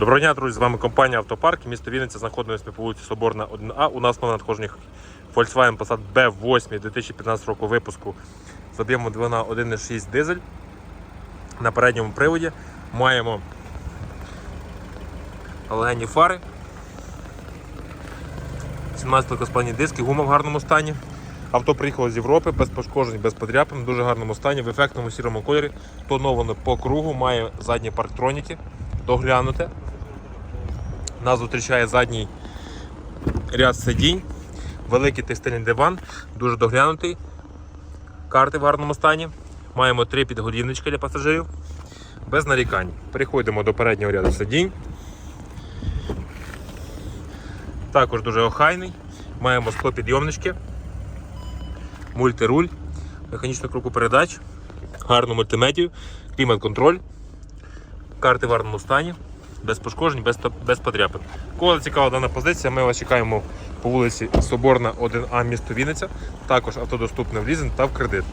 Доброго дня, друзі! З вами компанія Автопарк. Місто Вінниця знаходимося по вулиці Соборна 1А. У нас на надходженнях Volkswagen Passat B8 2015 року випуску з об'ємом двигуна 1.6 дизель. На передньому приводі маємо галогенні фари, 17 легкосплавні диски, гума в гарному стані. Авто приїхало з Європи без пошкоджень, без подряпин, в дуже гарному стані, в ефектному сірому кольорі, тоновано по кругу, має задні парктроніки, доглянуте. Нас зустрічає задній ряд сидінь, великий текстильний диван, дуже доглянутий. Карти в гарному стані. Маємо три підголівнички для пасажирів. Без нарікань. Переходимо до переднього ряду сидінь. Також дуже охайний. Маємо склопідйомнички, мультируль, механічну круку передач, гарну мультимедію, клімат-контроль, карти в гарному стані, без пошкоджень, без, без подряпин. Кого цікава дана позиція, ми вас чекаємо по вулиці Соборна 1А місто Вінниця. Також автодоступне в лізинг та в кредит.